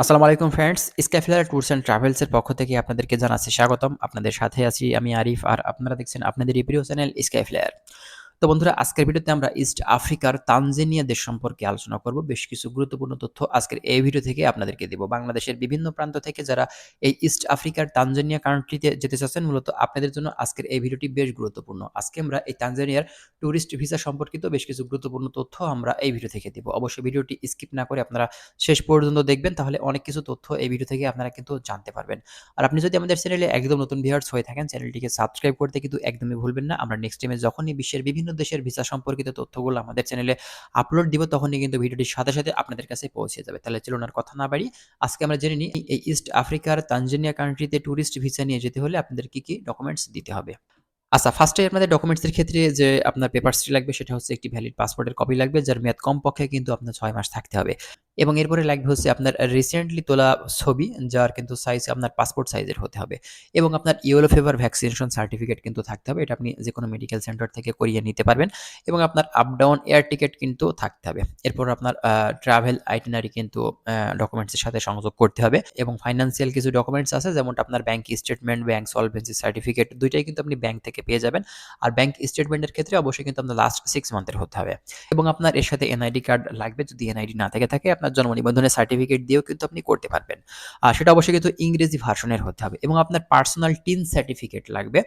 আসসালামু আলাইকুম ফ্রেন্ডস স্ক্যাফিলার ট্যুরস অ্যান্ড ট্রাভেলসের পক্ষ থেকে আপনাদেরকে জানাচ্ছি স্বাগতম। আপনাদের সাথে আছি আমি আরিফ আর আপনারা দেখছেন আপনাদের প্রিয় চ্যানেল স্ক্যাফিলার তো বন্ধুরা, আজকের ভিডিওতে আমরা ইস্ট আফ্রিকার তানজেনিয়া দেশ সম্পর্কে আলোচনা করব। বেশ কিছু গুরুত্বপূর্ণ তথ্য আজকের এই ভিডিও থেকে আপনাদেরকে দেব। বাংলাদেশের বিভিন্ন প্রান্ত থেকে যারা এই ইস্ট আফ্রিকার তানজেনিয়া কান্ট্রিতে যেতে চাচ্ছেন, মূলত আপনাদের জন্য আজকের এই ভিডিওটি বেশ গুরুত্বপূর্ণ। আজকে আমরা এই তানজেনিয়ার ট্যুরিস্ট ভিসা সম্পর্কিত বেশ কিছু গুরুত্বপূর্ণ তথ্য আমরা এই ভিডিও থেকে দেব। অবশ্যই ভিডিওটি স্কিপ না করে আপনারা শেষ পর্যন্ত দেখবেন, তাহলে অনেক কিছু তথ্য এই ভিডিও থেকে আপনারা কিন্তু জানতে পারবেন। আর আপনি যদি আমাদের চ্যানেলে একদম নতুন ভিউয়ার্স হয়ে থাকেন চ্যানেলটিকে সাবস্ক্রাইব করতে কিন্তু একদমই ভুলবেন না। আমরা নেক্সট টাইমে যখনই বিশ্বের বিভিন্ন দেশের ভিসা সম্পর্কিত তথ্যগুলো আমাদের চ্যানেলে আপলোড দিব, তখনই কিন্তু ভিডিওটির সাথে সাথে আপনাদের কাছে পৌঁছে যাবে। তাহলে চলুন আর কথা না বাড়ি আজকে আমরা জেনে নিই এই ইস্ট আফ্রিকার তানজেনিয়া কান্ট্রিতে ট্যুরিস্ট ভিসা নিয়ে যেতে হলে আপনাদের কি কি ডকুমেন্টস দিতে হবে? আচ্ছা ফার্স্টে আপনাদের ডকুমেন্টসের ক্ষেত্রে যে আপনার পেপারসটি লাগবে, সেটা হচ্ছে একটি ভ্যালিড পাসপোর্টের কপি লাগবে, যার মেয়াদ কমপক্ষে কিন্তু আপনার ছয় মাস থাকতে হবে। এবং এরপরে লাগবে হচ্ছে আপনার রিসেন্টলি তোলা ছবি, যার কিন্তু সাইজ আপনার পাসপোর্ট সাইজের হতে হবে এবং আপনার ইয়েলো ফেভার ভ্যাকসিনেশন সার্টিফিকেট কিন্তু থাকতে হবে। এটা আপনি যে কোনো মেডিকেল সেন্টার থেকে করিয়ে নিতে পারবেন এবং আপনার আপ ডাউন এয়ার টিকিট কিন্তু থাকতে হবে। এরপর আপনার ট্রাভেল আইটিনারি কিন্তু ডকুমেন্টসের সাথে সংযোগ করতে হবে এবং ফাইন্যান্সিয়াল কিছু ডকুমেন্টস আছে, যেমনটা আপনার bank statement bank solvency certificate দুইটাই কিন্তু আপনি ব্যাংক থেকে পেয়ে যাবেন। আর ব্যাংক স্টেটমেন্টের ক্ষেত্রে অবশ্যই কিন্তু আপনার লাস্ট সিক্স মান্থের হতে হবে এবং আপনার এর সাথে এনআইডি কার্ড লাগবে। যদি এনআইডি না থেকে থাকে, আপনার জন্ম নিবন্ধনের সার্টিফিকেট দিয়েও কিন্তু আপনি করতে পারবেন। আর সেটা অবশ্যই কিন্তু ইংরেজি ভার্সনের হতে হবে এবং আপনার পার্সোনাল টিন সার্টিফিকেট লাগবে।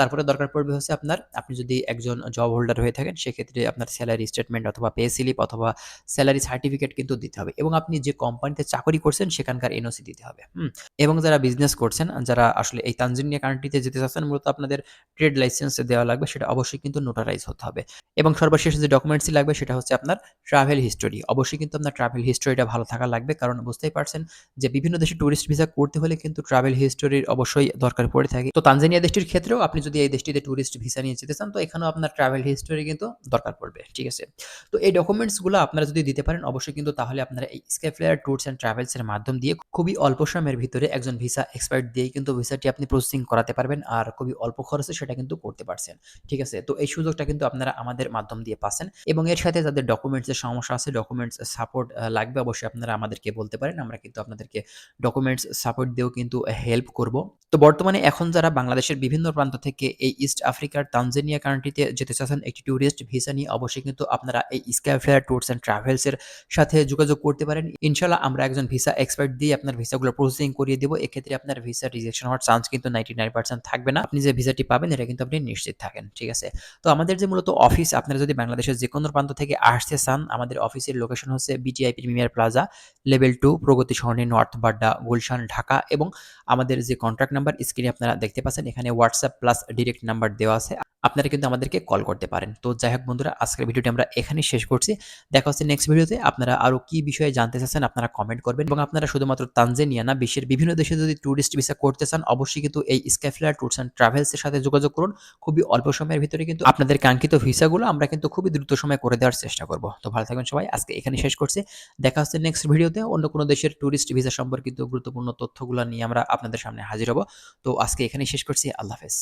তারপরে দরকার পড়বে হচ্ছে আপনার, আপনি যদি একজন জব হোল্ডার হয়ে থাকেন, সেক্ষেত্রে আপনার স্যালারি স্টেটমেন্ট অথবা পে স্লিপ অথবা স্যালারি সার্টিফিকেট কিন্তু দিতে হবে এবং আপনি যে কোম্পানিতে চাকরি করছেন, সেখানকার এনওসি দিতে হবে এবং যারা বিজনেস করছেন, যারা আসলে এই তানজিনিয়া কান্ট্রিতে যেতে চাচ্ছেন, মূলত আপনাদের ট্রেড লাইসেন্স দেওয়া লাগবে, সেটা অবশ্যই কিন্তু নোটারাইজ হতে হবে এবং সর্বশেষ যে ডকুমেন্টসই লাগবে, সেটা হচ্ছে আপনার ট্রাভেল হিস্টোরি অবশ্যই কিন্তু আপনার ট্রাভেল হিস্টোরিটা ভালো থাকা লাগবে, কারণ বুঝতেই পারছেন যে বিভিন্ন দেশে ট্যুরিস্ট ভিসা করতে হলে কিন্তু ট্রাভেল হিস্টোরির অবশ্যই দরকার পড়ে থাকে। তো তানজানিয়া দেশটির ক্ষেত্রেও আপনি যদি এই দেশটিতে ট্যুরিস্ট ভিসা নিয়ে যেতে চান, তো এখানেও আপনার ট্রাভেল হিস্টোরি কিন্তু দরকার পড়বে, ঠিক আছে? তো এই ডকুমেন্টসগুলো আপনারা যদি দিতে পারেন, অবশ্যই কিন্তু তাহলে আপনারা এই স্কেফ্লেয়ার ট্যুরস অ্যান্ড ট্রাভেলসের মাধ্যম দিয়ে খুবই অল্প সময়ের ভিতরে একজন ভিসা এক্সপার্ট দিয়েই কিন্তু ভিসাটি আপনি প্রসেসিং করাতে পারবেন আর খুবই অল্প খরচে সেটা কিন্তু করতে পারছেন, ঠিক আছে? তো এই সুযোগটা কিন্তু আপনারা আমাদের মাধ্যম দিয়ে পাচ্ছেন এবং এর সাথে যাদের ডকুমেন্টসের সমস্যা আছে ডকুমেন্টস সাপোর্ট লাগবে, অবশ্যই আপনারা আমাদেরকে বলতে পারেন, আমরা কিন্তু আপনাদেরকে ডকুমেন্টস সাপোর্ট দিয়েও কিন্তু হেল্প করব। তো বর্তমানে এখন যারা বাংলাদেশের বিভিন্ন প্রান্ত থেকে এই ইস্ট আফ্রিকার তানজেনিয়া কান্ট্রিতে যেতে চাচ্ছেন, একটি ট্যুরিস্ট ভিসা নিয়ে অবশ্যই কিন্তু আপনারা এই স্কাইফেয়ার ট্যুরস অ্যান্ড ট্রাভেলসের সাথে যোগাযোগ করতে পারেন। ইনশাল্লাহ আমরা একজন ভিসা এক্সপার্ট দিয়ে আপনার ভিসাগুলো প্রসেসিং করিয়ে দেবো। এক্ষেত্রে আপনার ভিসা রিজেকশন হওয়ার চান্স কিন্তু নাইনটি নাইন পার্সেন্ট থাকবে না। আপনি যে ভিসাটি পাবেন, এটা কিন্তু আপনি নিশ্চিত থাকেন, ঠিক আছে? তো আমাদের যে মূলত অফিস আপনারা যদি বাংলাদেশের যে কোনো প্রান্ত থেকে আসতে চান, আমাদের অফিসের লোকেশন হচ্ছে BTI premier plaza level two Pragati Sarani north Badda Gulshan, Dhaka এবং আমাদের যে কন্ট্যাক্ট নাম্বার স্ক্রিনে আপনারা দেখতে পাচ্ছেন, এখানে হোয়াটসঅ্যাপ প্লাস ডিরেক্ট নাম্বার দেওয়া আছে, আপনারা কিন্তু আমাদেরকে কল করতে পারেন। তো যাই হোক বন্ধুরা, আজকের ভিডিওটি আমরা এখানেই শেষ করছি। দেখা হচ্ছে নেক্সট ভিডিওতে। আপনারা আরও কি বিষয়ে জানতে চাচ্ছেন আপনারা কমেন্ট করবেন এবং আপনারা শুধুমাত্র তানজেনিয়া না, বিশ্বের বিভিন্ন দেশে যদি ট্যুরিস্ট ভিসা করতে চান, অবশ্যই কিন্তু এই স্ক্যাফিলার ট্যুরস অ্যান্ড ট্রাভেলসের সাথে যোগাযোগ করুন। খুবই অল্প সময়ের ভিতরে কিন্তু আপনাদের কাঙ্ক্ষিত ভিসাগুলো আমরা কিন্তু খুবই দ্রুত সময় করে দেওয়ার চেষ্টা করব। তো ভালো থাকবেন সবাই, আজকে এখানে শেষ করছি। দেখা হচ্ছে নেক্সট ভিডিওতে। অন্য কোনো দেশের ট্যুরিস্ট ভিসা সম্পর্কিত গুরুত্বপূর্ণ তথ্যগুলো নিয়ে আমরা আপনাদের সামনে হাজির হব। তো আজকে এখানেই শেষ করছি। আল্লাহ হাফেজ।